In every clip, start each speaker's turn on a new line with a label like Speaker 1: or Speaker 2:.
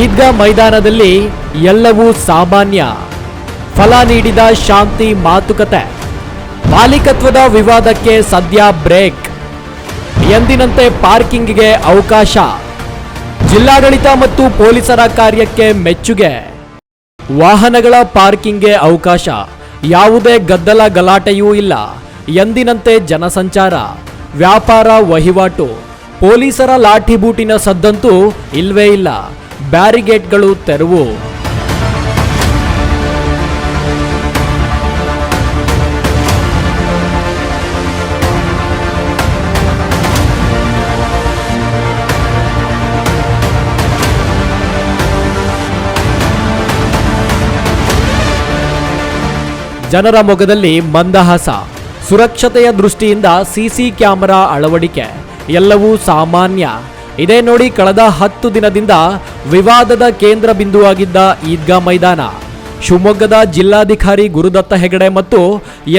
Speaker 1: ಈದ್ಗಾ ಮೈದಾನದಲ್ಲಿ ಎಲ್ಲವೂ ಸಾಮಾನ್ಯ. ಫಲ ನೀಡಿದ ಶಾಂತಿ ಮಾತುಕತೆ. ಮಾಲೀಕತ್ವದ ವಿವಾದಕ್ಕೆ ಸದ್ಯ ಬ್ರೇಕ್. ಎಂದಿನಂತೆ ಪಾರ್ಕಿಂಗ್ಗೆ ಅವಕಾಶ. ಜಿಲ್ಲಾಡಳಿತ ಮತ್ತು ಪೊಲೀಸರ ಕಾರ್ಯಕ್ಕೆ ಮೆಚ್ಚುಗೆ. ವಾಹನಗಳ ಪಾರ್ಕಿಂಗ್ಗೆ ಅವಕಾಶ. ಯಾವುದೇ ಗದ್ದಲ ಗಲಾಟೆಯೂ ಇಲ್ಲ. ಎಂದಿನಂತೆ ಜನಸಂಚಾರ. ವ್ಯಾಪಾರ ವಹಿವಾಟು. ಪೊಲೀಸರ ಲಾಠಿಬೂಟಿನ ಸದ್ದಂತೂ ಇಲ್ವೇ ಇಲ್ಲ. ಬ್ಯಾರಿಗೇಟ್ಗಳು ತೆರವು. ಜನರ ಮೊಗದಲ್ಲಿ ಮಂದಹಾಸ. ಸುರಕ್ಷತೆಯ ದೃಷ್ಟಿಯಿಂದ ಸಿಸಿ ಕ್ಯಾಮೆರಾ ಅಳವಡಿಕೆ. ಎಲ್ಲವೂ ಸಾಮಾನ್ಯ. ಇದೇ ನೋಡಿ ಕಳೆದ ಹತ್ತು ದಿನದಿಂದ ವಿವಾದದ ಕೇಂದ್ರ ಬಿಂದುವಾಗಿದ್ದ ಈದ್ಗಾ ಮೈದಾನ. ಶಿವಮೊಗ್ಗದ ಜಿಲ್ಲಾಧಿಕಾರಿ ಗುರುದತ್ತ ಹೆಗಡೆ ಮತ್ತು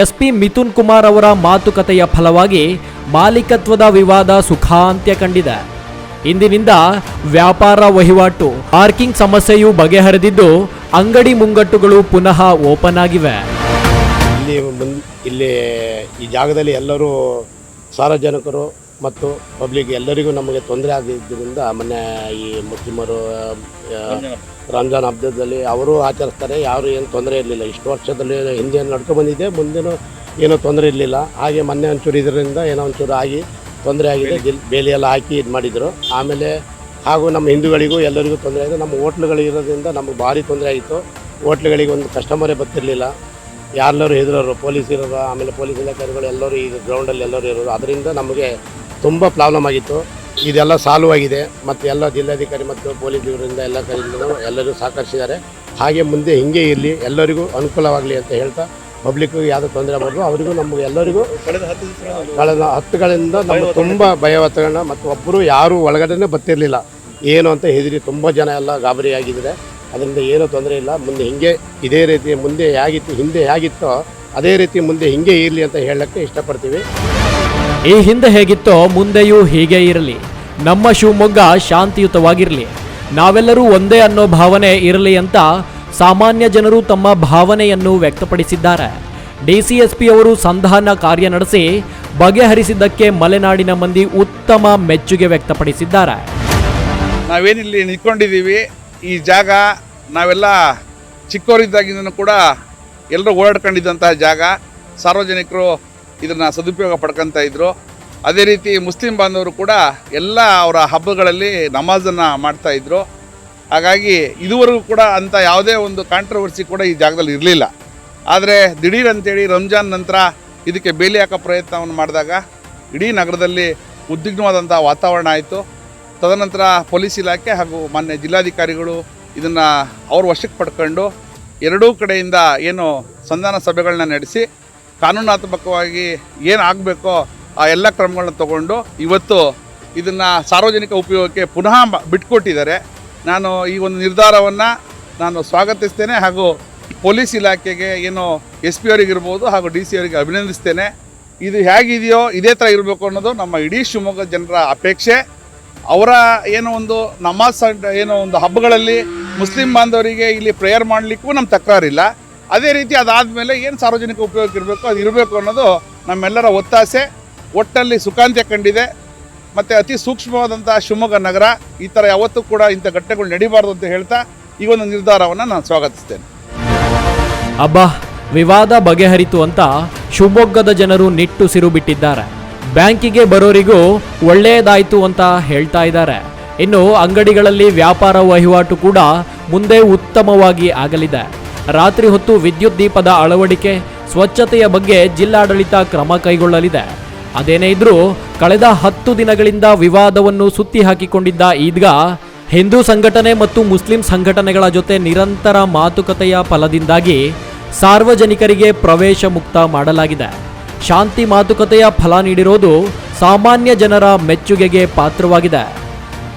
Speaker 1: ಎಸ್ಪಿ ಮಿಥುನ್ ಕುಮಾರ್ ಅವರ ಮಾತುಕತೆಯ ಫಲವಾಗಿ ಮಾಲೀಕತ್ವದ ವಿವಾದ ಸುಖಾಂತ್ಯ ಕಂಡಿದೆ. ಇಂದಿನಿಂದ ವ್ಯಾಪಾರ ವಹಿವಾಟು, ಪಾರ್ಕಿಂಗ್ ಸಮಸ್ಯೆಯು ಬಗೆಹರಿದಿದ್ದು ಅಂಗಡಿ ಮುಂಗಟ್ಟುಗಳು ಪುನಃ ಓಪನ್ ಆಗಿವೆ.
Speaker 2: ಇಲ್ಲಿ ಇಲ್ಲಿ ಈ ಜಾಗದಲ್ಲಿ ಎಲ್ಲರೂ ಸಾರ್ವಜನಿಕರು ಮತ್ತು ಪಬ್ಲಿಕ್ ಎಲ್ಲರಿಗೂ ನಮಗೆ ತೊಂದರೆ ಆಗಿದ್ದರಿಂದ ಮೊನ್ನೆ ಈ ಮುಸ್ಲಿಮರು ರಂಜಾನ್ ಹಬ್ಬದಲ್ಲಿ ಅವರು ಆಚರಿಸ್ತಾರೆ, ಯಾರು ಏನು ತೊಂದರೆ ಇರಲಿಲ್ಲ. ಇಷ್ಟು ವರ್ಷದಲ್ಲಿ ಹಿಂದೆ ನಡ್ಕೊ ಬಂದಿದೆ, ಮುಂದೇನು ಏನೂ ತೊಂದರೆ ಇರಲಿಲ್ಲ. ಹಾಗೆ ಮೊನ್ನೆ ಒಂಚೂರು ಇದರಿಂದ ಏನೋ ಒಂಚೂರು ಆಗಿ ತೊಂದರೆ ಆಗಿದೆ ದಿಲ್ ಬೇಲಿಯೆಲ್ಲ ಹಾಕಿ ಇದು ಮಾಡಿದರು. ಆಮೇಲೆ ಹಾಗೂ ನಮ್ಮ ಹಿಂದೂಗಳಿಗೂ ಎಲ್ಲರಿಗೂ ತೊಂದರೆ ಆಗಿದೆ. ನಮ್ಮ ಹೋಟ್ಲುಗಳಿರೋದ್ರಿಂದ ನಮಗೆ ಭಾರಿ ತೊಂದರೆ ಆಯಿತು. ಹೋಟ್ಲುಗಳಿಗೆ ಒಂದು ಕಸ್ಟಮರೇ ಬರ್ತಿರಲಿಲ್ಲ. ಯಾರೆಲ್ಲರೂ ಹೆದರೋರು ಪೊಲೀಸ್ ಇರೋರು, ಆಮೇಲೆ ಪೊಲೀಸ್ ಇಲಾಖೆಗಳು ಎಲ್ಲರೂ ಈಗ ಗ್ರೌಂಡಲ್ಲಿ ಎಲ್ಲರೂ ಇರೋರು. ಅದರಿಂದ ನಮಗೆ ತುಂಬ ಪ್ರಾಬ್ಲಮ್ ಆಗಿತ್ತು. ಇದೆಲ್ಲ ಸಾಲ್ವ್ ಆಗಿದೆ ಮತ್ತು ಎಲ್ಲ ಜಿಲ್ಲಾಧಿಕಾರಿ ಮತ್ತು ಪೊಲೀಸ್ ಇವರಿಂದ ಎಲ್ಲ ಕಡೆಯಿಂದ ಎಲ್ಲರೂ ಸಹಕರಿಸಿದ್ದಾರೆ. ಹಾಗೆ ಮುಂದೆ ಹಿಂಗೆ ಇರಲಿ ಎಲ್ಲರಿಗೂ ಅನುಕೂಲವಾಗಲಿ ಅಂತ ಹೇಳ್ತಾ ಪಬ್ಲಿಕ್ ಯಾವುದು ತೊಂದರೆ ಆಗಬಾರ್ದು ಅವರಿಗೂ ನಮಗೆ ಎಲ್ಲರಿಗೂ ಕಳೆದ ಹತ್ತುಗಳಿಂದ ನಮಗೆ ತುಂಬ ಭಯ ವಾತಾವರಣ ಮತ್ತು ಒಬ್ಬರು ಯಾರೂ ಒಳಗಡೆನೇ ಬತ್ತಿರಲಿಲ್ಲ ಏನು ಅಂತ ಹೆದರಿ ತುಂಬ ಜನ ಎಲ್ಲ ಗಾಬರಿಯಾಗಿದ್ದಾರೆ ಅದರಿಂದ ಏನೂ ತೊಂದರೆ ಇಲ್ಲ. ಮುಂದೆ ಹಿಂಗೆ ಇದೇ ರೀತಿ ಮುಂದೆ ಹೇಗಿತ್ತು ಹಿಂದೆ ಹೇಗಿತ್ತೋ ಅದೇ ರೀತಿ ಮುಂದೆ ಹಿಂಗೆ ಇರಲಿ ಅಂತ ಹೇಳಕ್ಕೆ ಇಷ್ಟಪಡ್ತೀವಿ.
Speaker 1: ಈ ಹಿಂದೆ ಹೇಗಿತ್ತೋ ಮುಂದೆಯೂ ಹೀಗೆ ಇರಲಿ. ನಮ್ಮ ಶಿವಮೊಗ್ಗ ಶಾಂತಿಯುತವಾಗಿರಲಿ. ನಾವೆಲ್ಲರೂ ಒಂದೇ ಅನ್ನೋ ಭಾವನೆ ಇರಲಿ ಅಂತ ಸಾಮಾನ್ಯ ಜನರು ತಮ್ಮ ಭಾವನೆಯನ್ನು ವ್ಯಕ್ತಪಡಿಸಿದ್ದಾರೆ. ಡಿಸಿಎಸ್ಪಿ ಅವರು ಸಂಧಾನ ಕಾರ್ಯ ನಡೆಸಿ ಬಗೆಹರಿಸಿದ್ದಕ್ಕೆ ಮಲೆನಾಡಿನ ಮಂದಿ ಉತ್ತಮ ಮೆಚ್ಚುಗೆ ವ್ಯಕ್ತಪಡಿಸಿದ್ದಾರೆ.
Speaker 3: ನಾವೇನಿಲ್ಲಿ ನಿಂತ್ಕೊಂಡಿದ್ದೀವಿ ಈ ಜಾಗ ನಾವೆಲ್ಲ ಚಿಕ್ಕವರಿದ್ದಾಗಿಂದನೂ ಕೂಡ ಎಲ್ಲರೂ ಓಡಾಡ್ಕೊಂಡಿದ್ದಂತಹ ಜಾಗ ಸಾರ್ವಜನಿಕರು ಇದನ್ನು ಸದುಪಯೋಗ ಪಡ್ಕೊತಾ ಇದ್ರು. ಅದೇ ರೀತಿ ಮುಸ್ಲಿಂ ಬಾಂಧವರು ಕೂಡ ಎಲ್ಲ ಅವರ ಹಬ್ಬಗಳಲ್ಲಿ ನಮಾಜನ್ನು ಮಾಡ್ತಾ ಇದ್ರು. ಹಾಗಾಗಿ ಇದುವರೆಗೂ ಕೂಡ ಅಂಥ ಯಾವುದೇ ಒಂದು ಕಾಂಟ್ರವರ್ಸಿ ಕೂಡ ಈ ಜಾಗದಲ್ಲಿ ಇರಲಿಲ್ಲ. ಆದರೆ ದಿಢೀರ್ ಅಂತೇಳಿ ರಂಜಾನ್ ನಂತರ ಇದಕ್ಕೆ ಬೇಲಿ ಹಾಕೋ ಪ್ರಯತ್ನವನ್ನು ಮಾಡಿದಾಗ ಇಡೀ ನಗರದಲ್ಲಿ ಉದ್ವಿಗ್ನವಾದಂಥ ವಾತಾವರಣ ಆಯಿತು. ತದನಂತರ ಪೊಲೀಸ್ ಇಲಾಖೆ ಹಾಗೂ ಮಾನ್ಯ ಜಿಲ್ಲಾಧಿಕಾರಿಗಳು ಇದನ್ನು ಅವ್ರ ವಶಕ್ಕೆ ಪಡ್ಕೊಂಡು ಎರಡೂ ಕಡೆಯಿಂದ ಏನು ಸಂಧಾನ ಸಭೆಗಳನ್ನ ನಡೆಸಿ ಕಾನೂನಾತ್ಮಕವಾಗಿ ಏನು ಆಗಬೇಕೋ ಆ ಎಲ್ಲ ಕ್ರಮಗಳನ್ನ ತಗೊಂಡು ಇವತ್ತು ಇದನ್ನು ಸಾರ್ವಜನಿಕ ಉಪಯೋಗಕ್ಕೆ ಪುನಃ ಬಿಟ್ಕೊಟ್ಟಿದ್ದಾರೆ. ನಾನು ಈ ಒಂದು ನಿರ್ಧಾರವನ್ನು ನಾನು ಸ್ವಾಗತಿಸ್ತೇನೆ ಹಾಗೂ ಪೊಲೀಸ್ ಇಲಾಖೆಗೆ ಏನು ಎಸ್ ಪಿ ಅವರಿಗಿರ್ಬೋದು ಹಾಗೂ ಡಿ ಸಿ ಅವರಿಗೆ ಅಭಿನಂದಿಸ್ತೇನೆ. ಇದು ಹೇಗಿದೆಯೋ ಇದೇ ಥರ ಇರಬೇಕು ಅನ್ನೋದು ನಮ್ಮ ಇಡೀ ಶಿವಮೊಗ್ಗ ಜನರ ಅಪೇಕ್ಷೆ. ಅವರ ಏನೋ ಒಂದು ನಮಾಜ್ ಏನೋ ಒಂದು ಹಬ್ಬಗಳಲ್ಲಿ ಮುಸ್ಲಿಂ ಬಾಂಧವರಿಗೆ ಇಲ್ಲಿ ಪ್ರೇಯರ್ ಮಾಡಲಿಕ್ಕೂ ನಮ್ಮ ತಕರಾರಿಲ್ಲ. ಅದೇ ರೀತಿ ಅದಾದಮೇಲೆ ಏನು ಸಾರ್ವಜನಿಕ ಉಪಯೋಗಕ್ಕೆ ಇರಬೇಕು ಅದು ಇರಬೇಕು ಅನ್ನೋದು ನಮ್ಮೆಲ್ಲರ ಒತ್ತಾಸೆ. ಒಟ್ಟಲ್ಲಿ ಸುಖಾಂತ್ಯ ಕಂಡಿದೆ. ಮತ್ತು ಅತಿ ಸೂಕ್ಷ್ಮವಾದಂಥ ಶಿವಮೊಗ್ಗ ನಗರ, ಈ ಥರ ಯಾವತ್ತೂ ಕೂಡ ಇಂಥ ಘಟನೆಗಳು ನಡೀಬಾರ್ದು ಅಂತ ಹೇಳ್ತಾ ಈ ಒಂದು ನಿರ್ಧಾರವನ್ನು ನಾನು ಸ್ವಾಗತಿಸ್ತೇನೆ.
Speaker 1: ಅಬ್ಬಾ, ವಿವಾದ ಬಗೆಹರಿತು ಅಂತ ಶಿವಮೊಗ್ಗದ ಜನರು ನಿಟ್ಟುಸಿರು ಬಿಟ್ಟಿದ್ದಾರೆ. ಬ್ಯಾಂಕಿಗೆ ಬರೋರಿಗೂ ಒಳ್ಳೆಯದಾಯಿತು ಅಂತ ಹೇಳ್ತಾ ಇದ್ದಾರೆ. ಇನ್ನು ಅಂಗಡಿಗಳಲ್ಲಿ ವ್ಯಾಪಾರ ವಹಿವಾಟು ಕೂಡ ಮುಂದೆ ಉತ್ತಮವಾಗಿ ಆಗಲಿದೆ. ರಾತ್ರಿ ಹೊತ್ತು ವಿದ್ಯುತ್ ದೀಪದ ಅಳವಡಿಕೆ ಸ್ವಚ್ಛತೆಯ ಬಗ್ಗೆ ಜಿಲ್ಲಾಡಳಿತ ಕ್ರಮ ಕೈಗೊಳ್ಳಲಿದೆ. ಅದೇನೇ ಇದ್ರೂ ಕಳೆದ ಹತ್ತು ದಿನಗಳಿಂದ ವಿವಾದವನ್ನು ಸುತ್ತಿ ಹಾಕಿಕೊಂಡಿದ್ದ ಈದ್ಗಾ, ಹಿಂದೂ ಸಂಘಟನೆ ಮತ್ತು ಮುಸ್ಲಿಂ ಸಂಘಟನೆಗಳ ಜೊತೆ ನಿರಂತರ ಮಾತುಕತೆಯ ಫಲದಿಂದಾಗಿ ಸಾರ್ವಜನಿಕರಿಗೆ ಪ್ರವೇಶ ಮುಕ್ತ ಮಾಡಲಾಗಿದೆ. ಶಾಂತಿ ಮಾತುಕತೆಯ ಫಲ ನೀಡಿರೋದು ಸಾಮಾನ್ಯ ಜನರ ಮೆಚ್ಚುಗೆಗೆ ಪಾತ್ರವಾಗಿದೆ.